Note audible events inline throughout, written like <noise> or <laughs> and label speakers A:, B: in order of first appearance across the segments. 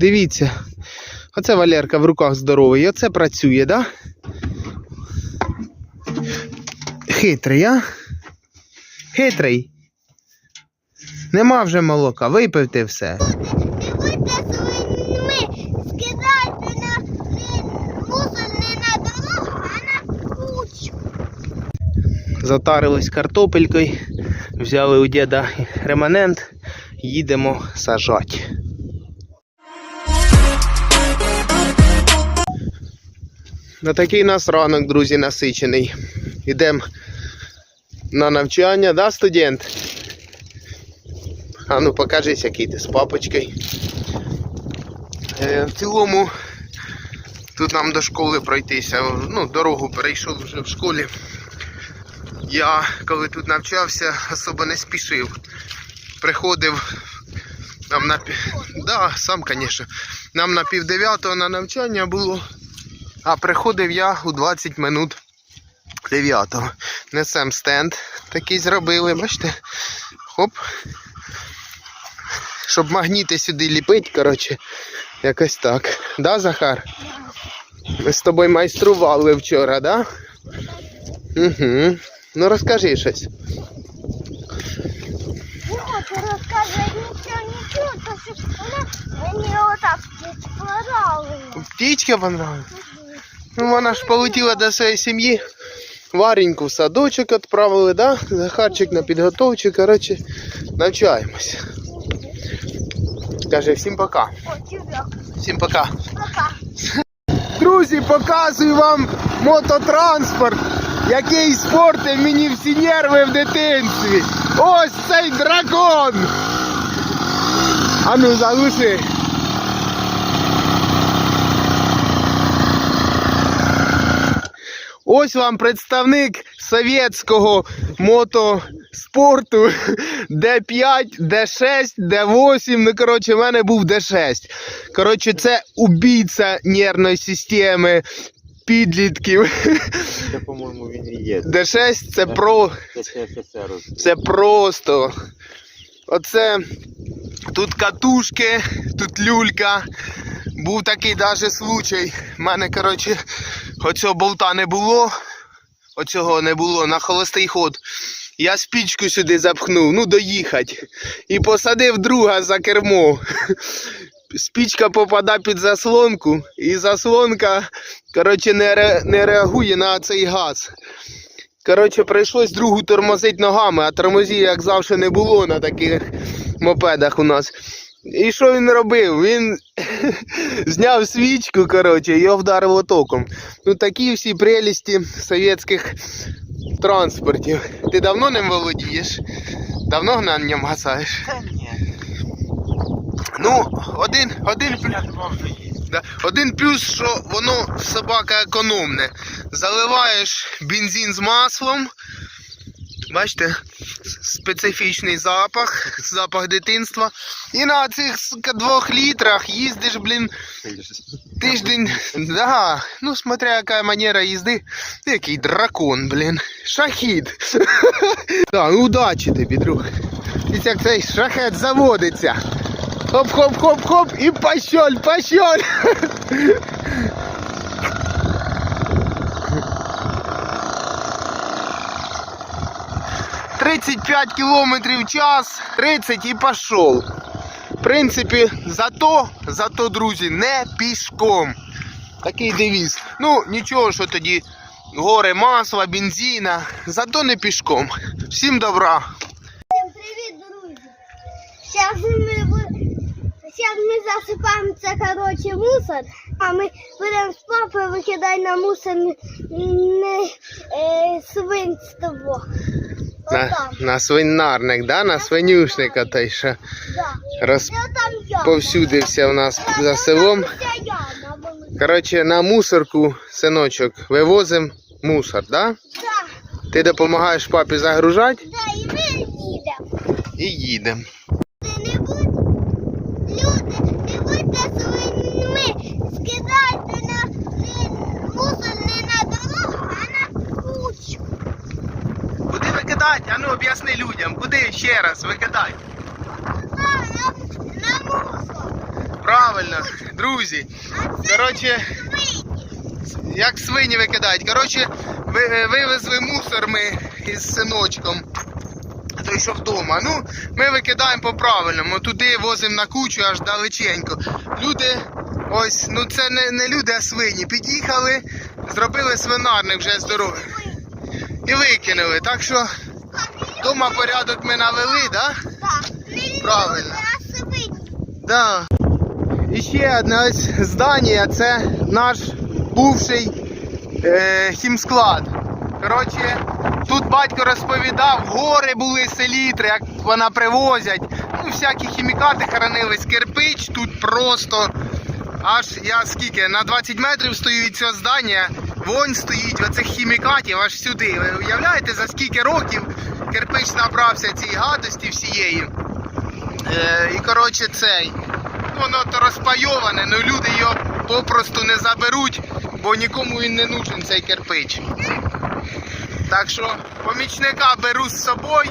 A: Дивіться. Оце Валерка в руках здоровий. І оце працює, да? Хитрий, а? Хитрий. Нема вже молока, випив ти все.
B: Не будьте свиньми, скидайте на мусор не на дорогу, а на кучу.
A: Затарились картопелькою, взяли у діда реманент, їдемо сажати. На такий нас ранок, друзі, насичений. Йдемо на навчання, да, студент? А ну покажись, який ти з папочкою. Е, в цілому тут нам до школи пройтися. Ну, дорогу перейшов вже в школі. Я коли тут навчався, особо не спішив. Приходив нам на да, сам, звісно. Нам на пів дев'ятого на навчання було. А приходив я у 20 минут дев'ятого. Несем стенд такий зробили, бачите? Хоп. Щоб магніти сюди ліпити, коротше, якось так. Да, Захар? Ми з тобою майстрували вчора, да? Угу. Ну розкажи щось.
B: Ну, нічого, нічого, то мені отак підпорали.
A: Птічка понравилась. Ну, вона ж полетіла до своєї сім'ї. Вареньку в садочок відправили, да? Захарчик на підготовчі, коротше, навчаємось. Каже, всім пока. Всім пока. Друзі, показую вам мототранспорт, який спортив мені всі нерви в дитинстві. Ось цей дракон. А ну заглуши. Ось вам представник совєтського мотоспорту Д5, Д6, Д8. Ну, коротше, в мене був Д6. Коротше, це убійця нервної системи, підлітків.
C: Це, по-моєму, він і є.
A: Д6 це про.
C: Це
A: просто. Оце тут катушки, тут люлька. Був такий даже случай. У мене, коротше, оцього болта не було. Оцього не було на холостий ход. Я спічку сюди запхнув, ну доїхати. І посадив друга за кермо. Спічка попадає під заслонку, і заслонка, коротше, не, ре- не реагує на цей газ. Коротше, прийшлось другу тормозити ногами, а тормозів, як завжди, не було на таких мопедах у нас. І що він робив? Він <laughs> зняв свічку, коротше, і його вдарило током. Ну такі всі прелісті совєтських транспортів. Ти давно ним володієш? Давно на ньому гасаєш?
C: Та ні.
A: Ну, один, один, плюс- Да. Один плюс, що воно собака економне. Заливаєш бензин з маслом. Бачите, специфічний запах, запах дитинства. І на цих двох літрах їздиш, блін, тиждень. Да. Ну, смотря яка манера їзди. Який дракон, блін. Шахід. <laughs> Так, ну удачі тобі, друг. Дивіться, як цей шахет заводиться. Хоп-хоп-хоп-хоп і пощоль, пощоль. <laughs> Тридцять п'ять кілометрів в час, 30 і пішов. В принципі, зато, зато, друзі, не пішком. Такий девіз. Ну, нічого, що тоді гори масла, бензина, зато не пішком. Всім добра.
B: Всім привіт, друзі. Зараз ми, бу- ми засипаємо це, коротше, мусор, а ми будемо з папою викидати на мусор не, не е, свинство.
A: На, на свинарник, да? на свинюшника той що розповсюдився у нас за селом. Коротше, на мусорку, синочок, вивозимо мусор, да?
B: Да,
A: Ти допомагаєш папі загружати
B: да, і ми їдемо.
A: і їдемо.
B: Люди, не будь, люди, не будьте свиньми, скидайте на не, мусор не на дорогу, а на кучу.
A: Куди викидати? А ну об'ясни людям, куди ще раз
B: мусор.
A: Правильно. друзі. Коротше, як свині викидають. Коротше, ви- вивезли мусор ми із синочком. Той, що вдома. Ну, ми викидаємо по-правильному. Туди возимо на кучу аж далеченько. Люди, ось, ну це не, не люди, а свині. Під'їхали, зробили свинарник вже здоровий. І викинули. Так що вдома порядок ми навели, так? Да?
B: Так.
A: Правильно. Да. І ще одне ось здання, це наш бувший е, хімсклад. Коротше, тут батько розповідав, гори були селітри, як вона привозять. Ну, всякі хімікати хранились, кирпич тут просто. Аж я скільки на 20 метрів стою від цього здання, вонь стоїть оцих хімікатів аж сюди. Ви уявляєте, за скільки років кирпич набрався цієї гадості всієї. Е, і коротше цей. Воно то розпайоване, ну люди його попросту не заберуть, бо нікому він не нужен цей кирпич. Так що помічника беру з собою,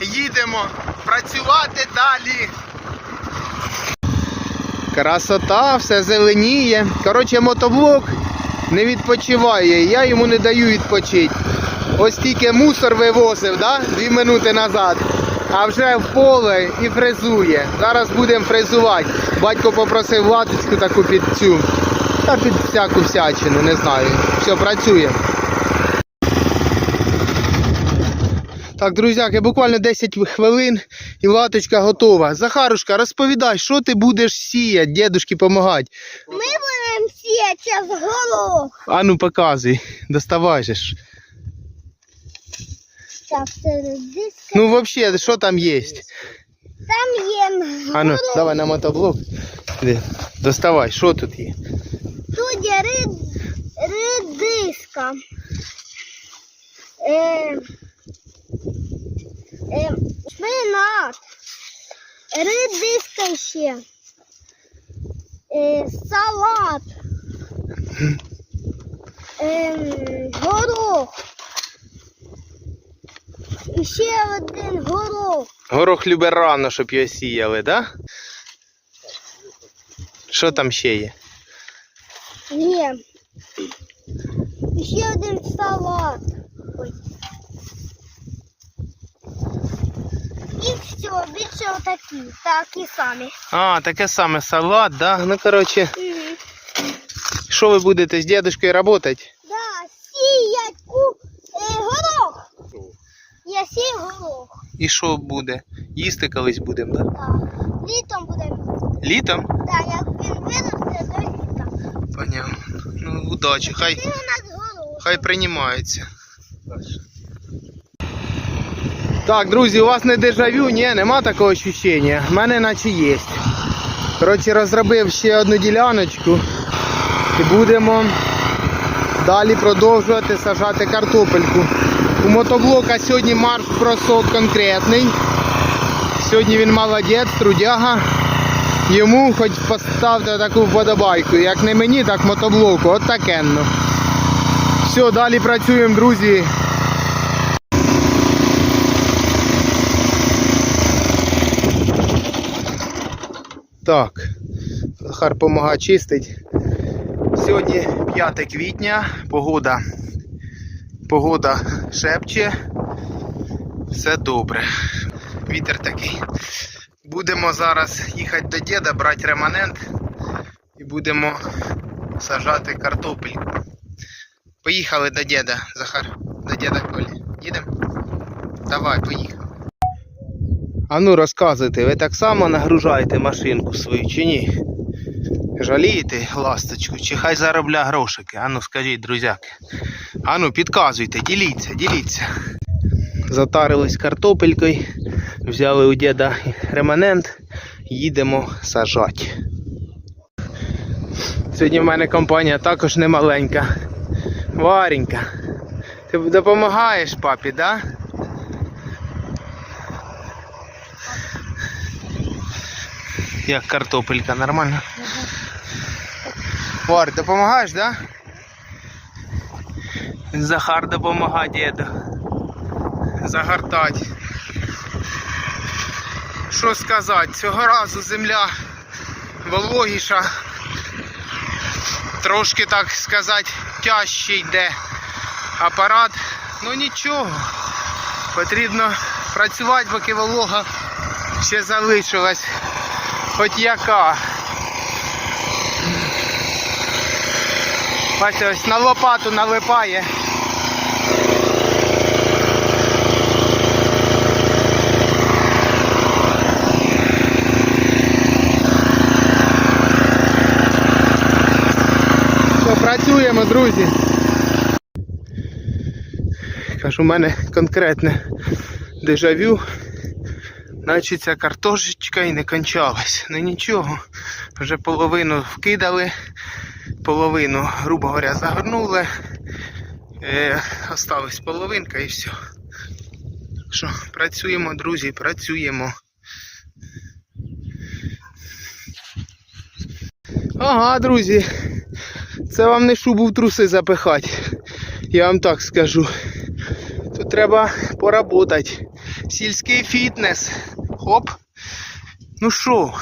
A: їдемо працювати далі. Красота, все зеленіє. Коротше, мотоблок не відпочиває, я йому не даю відпочити. Ось тільки мусор вивозив, да? дві минути назад. А вже в поле і фрезує. Зараз будемо фрезувати. Батько попросив латочку таку під цю. Та під всяку всячину, не знаю. Все, працює. Так, друзяки, буквально 10 хвилин і латочка готова. Захарушка, розповідай, що ти будеш сіяти, дідушки допомагати.
B: Ми будемо сіяти з горох.
A: А ну показуй, доставай же ж.
B: Так, середиска.
A: Ну взагалі, що там є?
B: Там є
A: А ну,
B: горох.
A: давай на мотоблок. Де? Доставай, що тут є?
B: Тут є рид... редиска. Е... Е... Шпинат. Редиска ще. Е... Салат. Е... Горох. І ще один горох.
A: Горох любить рано, щоб його сіяли, так? Да? Що там ще є?
B: Є. І ще один салат. Ой. І все, більше отакі, такі самі.
A: А, таке саме салат, да? Ну коротше, що ви будете з дідушкою працювати?
B: Да, сіять у е, горох. Я сію горох.
A: І що буде? Їсти колись будемо, да?
B: Так. Літом будемо.
A: Літом?
B: Так, як він виросте, то літа.
A: Понятно. Ну, удачі, хай, хай приймається. Так, друзі, у вас не дежавю, ні, нема такого ощущення. У мене наче є. Коротше, розробив ще одну діляночку і будемо далі продовжувати сажати картопельку. У мотоблока сьогодні марш бросок конкретний. Сьогодні він молодець, трудяга. Йому хоч поставте таку вподобайку. Як не мені, так мотоблоку. От такенно. Все, далі працюємо, друзі. Так, Захар допомагає чистить. Сьогодні 5 квітня, погода. Погода шепче. Все добре. Вітер такий. Будемо зараз їхати до діда, брати реманент і будемо сажати картопельку. Поїхали до діда, Захар. До діда Колі. Їдемо? Давай, поїхали. А ну розказуйте, ви так само нагружаєте машинку свою чи ні? Жалієте ласточку, чи хай заробля грошики? Ану скажіть, друзяки. Ану, підказуйте, діліться, діліться. Затарились картопелькою, взяли у діда реманент, їдемо сажати. Сьогодні в мене компанія також не маленька. Варенька. Ти допомагаєш папі, да? Як картопелька, нормально? Варь, допомагаєш, да? Захар допомагає діду. Загортать. Що сказати, цього разу земля вологіша, Трошки, так сказати, тяжче йде апарат. Ну нічого. Потрібно працювати, поки волога ще залишилась. Хоч яка. Бачите, ось на лопату налипає. Працюємо, друзі. Кажу, у мене конкретне дежавю. Наче ця картошечка і не кончалась. Ну нічого. Вже половину вкидали, половину, грубо говоря, загорнули. Е, осталась половинка і все. Що працюємо, друзі, працюємо. Ага, друзі. Це вам не шубу в труси запихати. Я вам так скажу. Тут треба поработати. Сільський фітнес. Хоп. Ну що,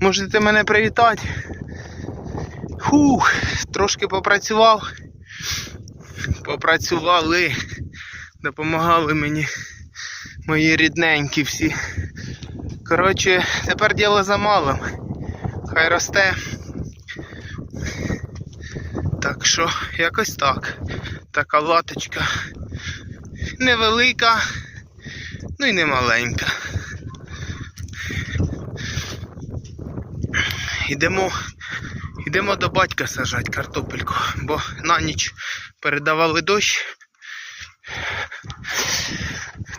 A: можете мене привітати? Фух, трошки попрацював. Попрацювали. Допомагали мені мої рідненькі всі. Коротше, тепер діло за малим. Хай росте. Так що, якось так. Така латочка. Невелика, ну і не маленька. Йдемо, йдемо до батька сажати картопельку, бо на ніч передавали дощ.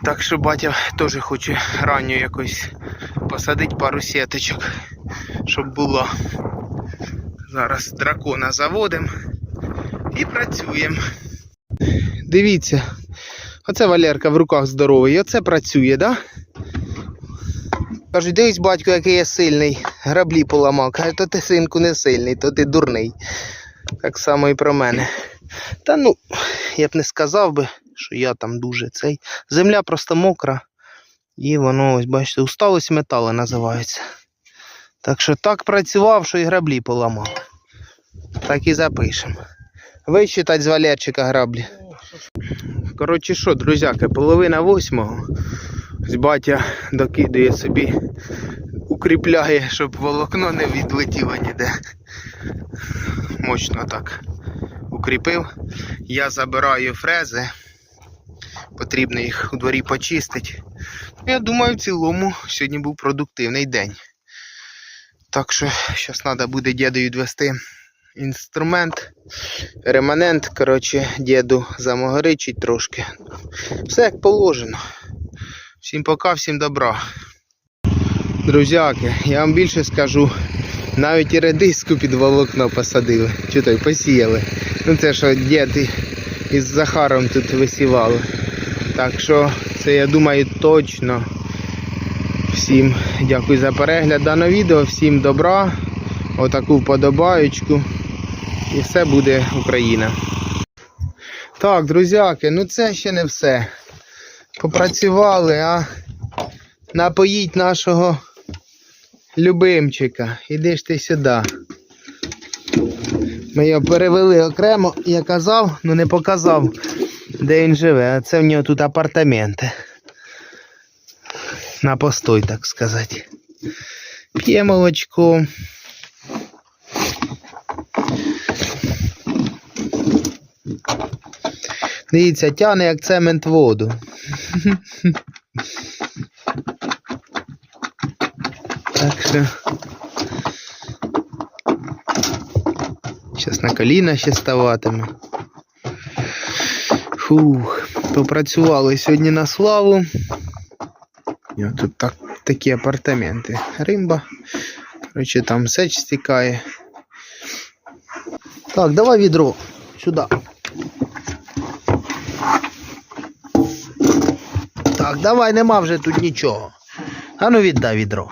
A: Так що батя теж хоче ранньо якось посадити пару сіточок, щоб було. Зараз дракона заводимо і працюємо. Дивіться, оце Валерка в руках здоровий, оце працює, да? Кажуть, дивись, батько, який я сильний, граблі поламав. Каже, то ти синку не сильний, то ти дурний. Так само і про мене. Та ну, я б не сказав би, що я там дуже цей. Земля просто мокра. І воно, ось бачите, усталость металу називається. Так що так працював, що і граблі поламав. Так і запишемо. Вичитать з Валерчика граблі. Коротше що, друзяки, половина восьмого. Ось батя докидує собі, укріпляє, щоб волокно не відлетіло ніде. Мощно так укріпив. Я забираю фрези. Потрібно їх у дворі почистити. Я думаю, в цілому сьогодні був продуктивний день. Так що зараз треба буде дідою відвести інструмент, реманент, коротше, діду замогоричить трошки. Все як положено. Всім пока, всім добра. Друзяки, я вам більше скажу, навіть і редиску під волокно посадили. Чи то посіяли. Ну це що дід і- із Захаром тут висівали. Так що це я думаю точно. Всім дякую за перегляд даного відео, всім добра, отаку вподобаючку. І все буде Україна. Так, друзяки, ну це ще не все. Попрацювали, а напоїть нашого любимчика. Іди ж ти сюди. Ми його перевели окремо, я казав, ну не показав, де він живе. А це в нього тут апартаменти. На постой, так сказати. П'є молочко. Дивіться, тяне як цемент воду. Так що. Зараз на коліна ще ставатиме. Фух, попрацювали сьогодні на славу. І от тут так, такі апартаменти. Римба. Коротше, там сеч стікає. Так, давай відро. Сюди. Так, давай, нема вже тут нічого. А ну віддай відро.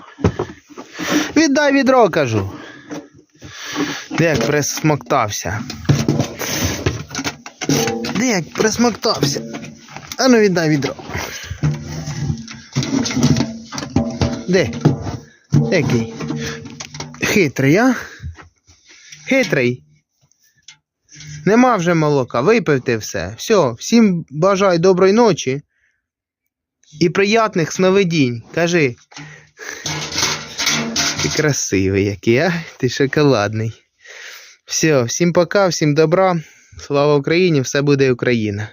A: Віддай відро, кажу. Де як присмоктався. Де як присмоктався. А ну віддай відро. Де? Який? Хитрий, а? Хитрий. Нема вже молока, випив ти все. Все, всім бажаю доброї ночі і приятних сновидінь. Кажи. Ти красивий який, а? Ти шоколадний. Все, всім пока, всім добра. Слава Україні, все буде Україна.